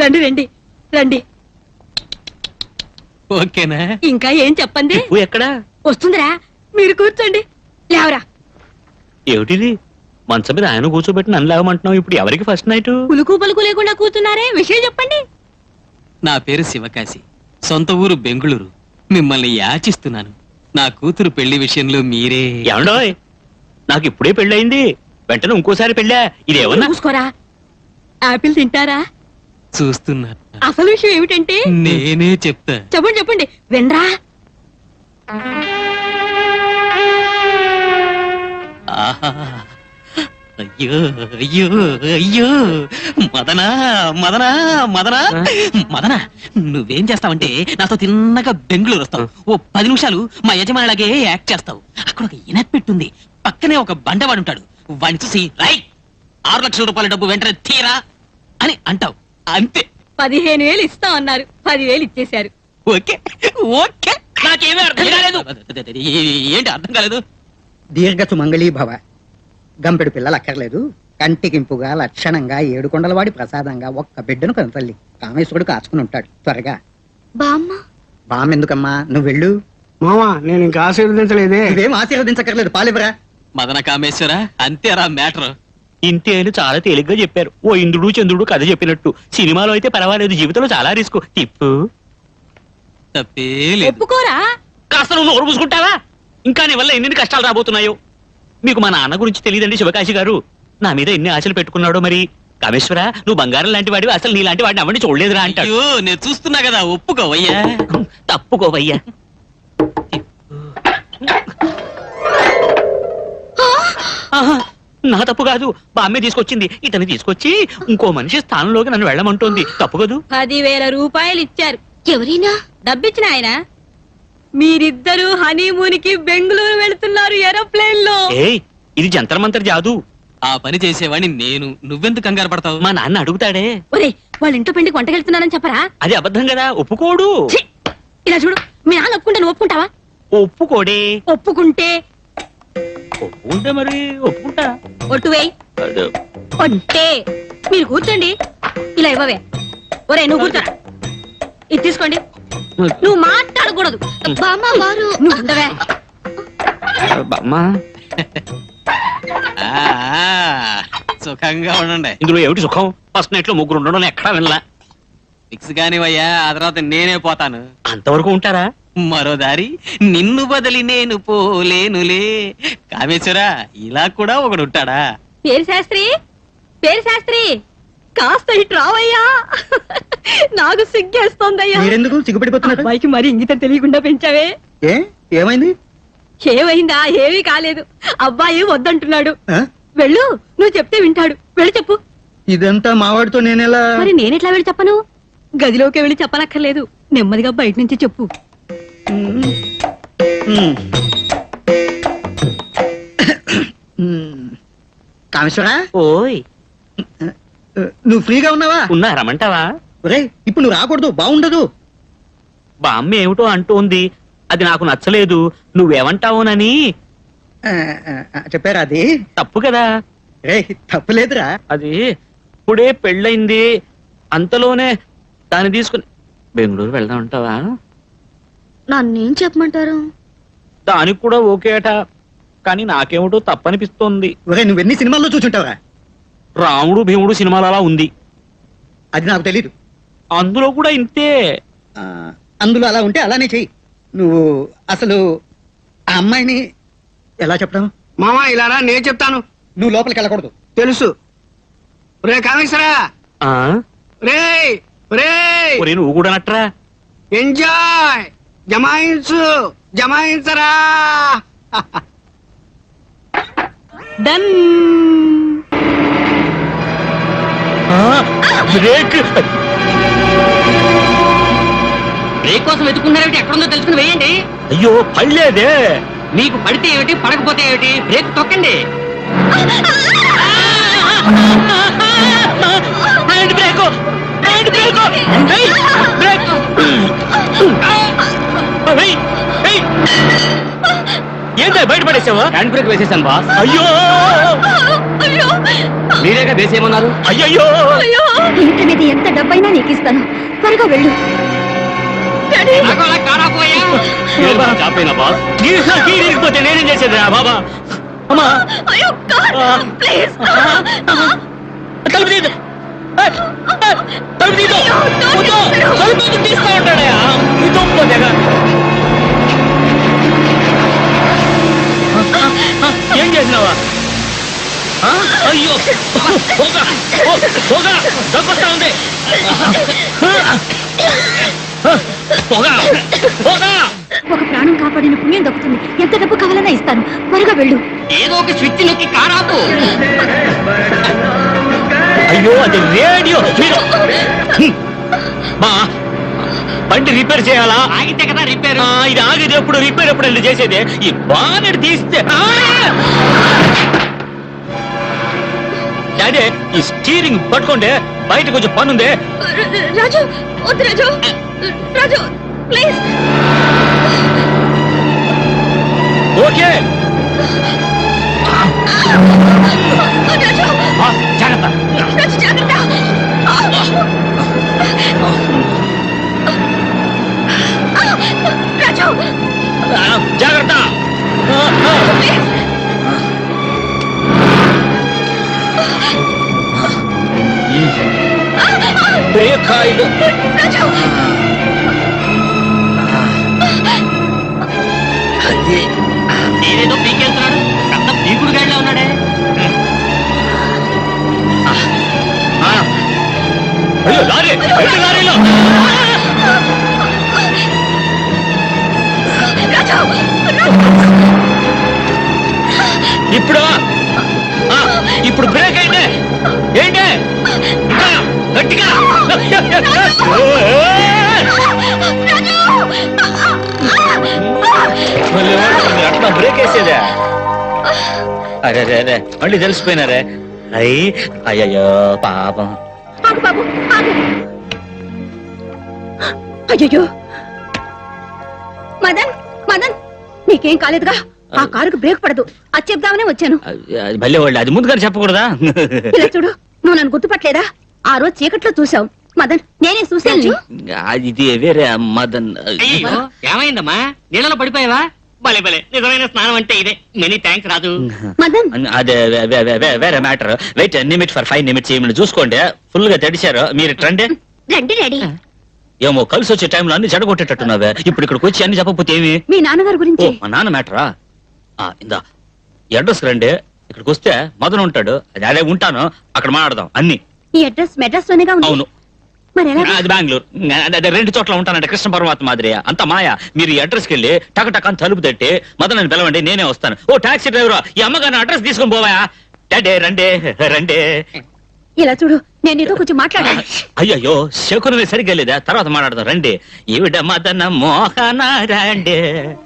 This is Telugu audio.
రండి రండి రండి. ఓకేనా? ఇంకా ఏం చెప్పండి? నువ్వు ఎక్కడా? వస్తుందిరా. మీరు కూర్చోండి. లేవరా. ఏమిటిది మంచం మీద ఆయన కూర్చోబెట్టి నన్ను లేవమంటున్నావు? ఇప్పుడు ఎవరికి ఫస్ట్ నైట్? పులుకు పలుకు లేకుండా కూర్చున్నారే? విషయం చెప్పండి. నా పేరు శివకాశి. సొంత ఊరు బెంగుళూరు. మిమ్మల్ని యాచిస్తున్నాను. నా కూతురు పెళ్ళి విషయంలో మీరే ఏమండోయ్? నాకు ఇప్పుడే పెళ్ళయింది. వెంటనే ఇంకోసారి పెళ్ళా? ఇదేమన్నా చూసుకోరా. ఆపిల్ తింటారా? చూస్తున్నా అసలు విషయం ఏమిటంటే? నేనే చెప్తా. చెప్పండి చెప్పండి. వినరా ఆహా. అయ్యో అయ్యో అయ్యో. మదనా మదనా మదనా. మదనా నువ్వేం చేస్తావంటే నాతో తిన్నగా బెంగళూరు వస్తావు. ఓ పది నిమిషాలు మా యజమానిలాగే యాక్ట్ చేస్తావు. అక్కడ ఒక ఇనపెట్టుంది పక్కనే ఒక బండవాడు ఉంటాడు వాడిని చూసి రై ఆరు లక్షల రూపాయల డబ్బు వెంటనే తీరా అని అంటావు. అంతే. పదిహేను వేలు ఇస్తాం అన్నారు. పదివేలు ఇచ్చేశారు. ఓకే. ఓకే. నాకేమీ అర్థం కాలేదు. ఏంటి అర్థం కాలేదు? దీర్ఘ సుమంగళీ భవ గంపెడు పిల్లలు అక్కర్లేదు. కంటికింపుగా లక్షణంగా ఏడుకొండలవాడి ప్రసాదంగా ఒక్క బిడ్డను కనతల్లి కామేశ్వరుడు కాచుకుని ఉంటాడు. త్వరగా. బామ్మ. బామ్ ఎందుకమ్మా నువ్వు వెళ్ళు. మామా నేను ఇంకా ఆశీర్వదించలేదే. ఇవేం ఆశీర్వదించక్కర్లేదు. పాలివరా మదన కామేశ్వర అంతేరా మ్యాటర్. ఇంతే అని చాలా తేలిగ్గా చెప్పారు. ఓ ఇంద్రుడు చంద్రుడు కథ చెప్పినట్టు. సినిమాలో అయితే పర్వాలేదు జీవితంలో చాలా రిస్క్. తిప్పు. తప్పే లేదు. ఒప్పుకోరా? కాస్త నువ్వు నోరు పూసుకుంటావా ఇంకా నీ వల్ల ఎన్ని కష్టాలు రాబోతున్నాయో? మీకు మా నాన్న గురించి తెలియదండి శివకాశి గారు. నా మీద ఎన్ని ఆశలు పెట్టుకున్నాడో మరి? కామేశ్వర నువ్వు బంగారం లాంటి వాడివి అసలు నీ లాంటి వాడిని అవ్వండి చూడలేదురా అంటాడు. అయ్యో నేను చూస్తున్నా కదా ఒప్పుకోవయ్యా. తప్పుకోవయ్యా. ఆహా, నా తప్పు కాదు. మా అమ్మే తీసుకొచ్చింది. ఇతన్ని తీసుకొచ్చి ఇంకో మనిషి స్థానంలోకి నన్ను వెళ్ళమంటోంది. తప్పు కదూ? పదివేల రూపాయలు ఇచ్చారు ఎవరైనా? డబ్బిచ్చిన ఆయన? మీరిద్దరూ హనీమూన్కి బెంగళూరు వెళ్తున్నారు ఏరోప్లేన్లో ఏయ్ ఇది జంతర్ మంతర్ జాదు. ఆ పని చేసేవాడిని నేను. నువ్వెందుకు కంగారు పడతావు? మా నాన్న అడుగుతాడే. ఒరే వాళ్ళ ఇంట్లో పెండికి వంటకెళ్తున్నానని చెప్పరా? అది అబద్ధం కదా ఒప్పుకోడు. ఛీ! ఇలా చూడు మీ నాన్న ఒప్పుకుంటే నువ్వు ఒప్పుకుంటావా? ఒప్పుకోడే. ఒప్పుకుంటే. ఒప్పుకుంటే మరి ఒప్పుకుంటా. ఒట్టు వేయి. ఒట్టే. మీరు కూర్చోండి. ఇలా ఇవ్వవే. ఒరే నువ్వు కూర్చోరా. ఇది తీసుకోండి. నువ్వు మాట్లాడకూడదు. బామ్మ వారు. నువ్వు ఉండవే. అమ్మా. ఆ, ఆ, సుఖంగా ఉండండి. ఇందులో ఏమిటి సుఖం? ఫస్ట్ నైట్లో ముగ్గురు ఉండడం ఎక్కడా వినలా. ఫిక్స్ కానివయ్యా ఆ తర్వాత నేనే పోతాను. అంతవరకు ఉంటారా? మరో దారి నిన్ను బదిలి నేను పోలేనులే. కామేశ్వర ఇలా కూడా ఒకడు ఉంటాడా? పేరు శాస్త్రి పేరు శాస్త్రి కాస్త ఇటు రావయ్యా. నాకు సిగ్గేస్తోందయ్యా. మీరెందుకు సిగ్గుపడిపోతున్నారు? అబ్బాయికి మరి ఇంగితం తెలియకుండా పెంచావే. ఏ? ఏమైంది? ఏమైందా? ఏమీ కాలేదు. అబ్బాయి వద్దంటున్నాడు. ఆ? వెళ్ళు నువ్వు చెప్తే వింటాడు. వెళ్ళి చెప్పు. ఇదంతా మావాడితో నేనెలా మరి నేనెట్లా వెళ్ళి చెప్పను? గదిలోకి వెళ్ళి చెప్పనక్కర్లేదు. నెమ్మదిగా బయట నుంచి చెప్పు. కామేశ్వరా? ఓయ్. నువ్వు ఫ్రీగా ఉన్నావా? ఉన్నా రమ్మంటావా? ఒరే ఇప్పుడు నువ్వు రాకూడదు బాగుండదు బామ్మ ఏమిటో అంటోంది. అది నాకు నచ్చలేదు. నువ్వేమంటావునని? చెప్పారా అది? తప్పు కదా. రే తప్పులేదురా అది ఇప్పుడే పెళ్ళయింది. అంతలోనే దాన్ని తీసుకుని బెంగళూరు వెళ్దాం అంటావా నన్నేం చెప్పమంటారు? దానికి కూడా ఓకే అట. కానీ నాకేమిటో తప్పనిపిస్తోంది. ఒరే నువ్వెన్ని సినిమాల్లో చూసుంటావురా రాముడు భీముడు సినిమాలు అలా ఉంది. అది నాకు తెలీదు. అందులో కూడా ఇంతే. ఆ, అందులో అలా ఉంటే అలానే చెయ్యి. నువ్వు అసలు ఆ అమ్మాయిని ఎలా చెప్పడం మామా ఇలా నేను చెప్తాను. నువ్వు లోపలికి వెళ్ళకూడదు. తెలుసు. రే కామేశ్వరా! ఆ? రే రే ఒరే నువ్వు కూడా నట్రా? ఎంజాయ్ జమాయించు జమాయించరా. Done brake. బ్రేక్ కోసం వెతుకున్నారేమిటి ఎక్కడుందో తెలుసుకుని వేయండి. అయ్యో పడలేదే. మీకు పడితే ఏమిటి పడకపోతే ఏమిటి? బ్రేక్ తొక్కండి. ఏంటి బయట పడేసావా? హ్యాండ్ బ్రేక్ వేసేసాను బాస్. అయ్యో! అయ్యో! మీరేగా వేసేయమన్నారు? అయ్యయ్యో! ఇంటి మీద ఎంత డబ్బైనా నీకు ఇస్తాను. త్వరగా వెళ్ళు. తీరిగిపోతే నేనేం చేసేది బాబా? అమ్మా! అయ్యో ప్లీజ్ తలుపు తీయదు తలుపు అయ్యో, ఎందుకు తీస్తా ఉంటాడయ్యా. ఆ? అయ్యో! పోగా! పోగా! దగ్గొస్తా ఉంది. పోగా! పోగా! ఒక ప్రాణం కాపాడిన పుణ్యం దక్కుతుంది. ఎంత డబ్బు కావాలన్నా ఇస్తాను. త్వరగా వెళ్ళు. ఏదో ఒక స్విచ్ నొక్కి కారాపు అయ్యో అది రేడియో. మా బండి రిపేర్ చేయాలా? ఆగితే కదా రిపేర్. ఇది ఆగేది ఎప్పుడు రిపేర్ ఎప్పుడు వెళ్ళి చేసేది? ఈ బానెట్ తీస్తే! డాడీ ఈ స్టీరింగ్ పట్టుకోండి. బయట కొంచెం పని ఉంది రాజు వద్దు రాజు. రాజు ప్లీజ్. ఓకే. జాగ్రత్త. రాజు జాగ్రత్త. బ్రేక్ ఆయిల్ రాజు నేనేదో అరే అరే అరే మళ్ళీ తెలిసిపోయినారే. అయ్యి అయ్యయ్యో పాపం. ఆగు బాబు ఆగు. అయ్యో మదన్ మదన్ నీకేం కాలేదుగా? ఆ కారుకు బ్రేక్ పడదు. అది చెప్దామనే వచ్చాను. అది అది భలే వాళ్ళు అది ముందుగానే చెప్పకూడదా? ఇలా చూడు నువ్వు నన్ను గుర్తుపట్టలేదా? ఆ రోజు చీకట్లో చూసావు మదన్ నేనే చూశాను. అది ఇది వేరే మదన్. అయ్యో ఏమైందమ్మా? నీళ్ళలో పడిపోయావా? భలే భలే. నిజమైన స్నానం అంటే ఇదే. Many thanks Raju Madan. అదే వే- వే- వే- వే- వేరే matter. Wait minute for five minutes ఏమైనా చూసుకోండి. ఫుల్గా తడిశారు మీరు ట్రండే రండి డాడీ. ఏమో కలిసి వచ్చే టైంలో అన్ని చెడగొట్టేటట్టున్నావే. ఇప్పుడు ఇక్కడికి వచ్చి అన్ని చెప్పకపోతే ఏమి? మీ నాన్నగారి ఓ గురించి మా నాన్న మ్యాటరా? ఆ, ఇందా. అడ్రస్ రండి. ఇక్కడికి వస్తే మదన్ ఉంటాడు. అది అదే ఉంటాను. అక్కడ మాట్లాడదాం. అన్ని. ఈ అడ్రస్ మెడ్రాస్ లోనేగా ఉంది. అవును. మరి ఎలా అది బెంగళూరు. అదే- అదే రెండు చోట్ల ఉంటానంటే కృష్ణ పరమాత్మ మాదిరి అంత మాయ. మీరు ఈ అడ్రస్కి వెళ్ళి టక టక అని తలుపు తట్టి మదన్ అని పిలవండి నేనే వస్తాను. ఓ టాక్సీ డ్రైవర్ ఈ అమ్మగారిని అడ్రస్ తీసుకొని పోవాయా? డాడే రండే రండే. ఇలా చూడు నేను నీతో కొంచెం మాట్లాడాలి. అయ్యయ్యో శకునమే సరిగ్గా లేదా? తర్వాత మాట్లాడదాం రండి. ఈవిడ మదన మోహన రండే.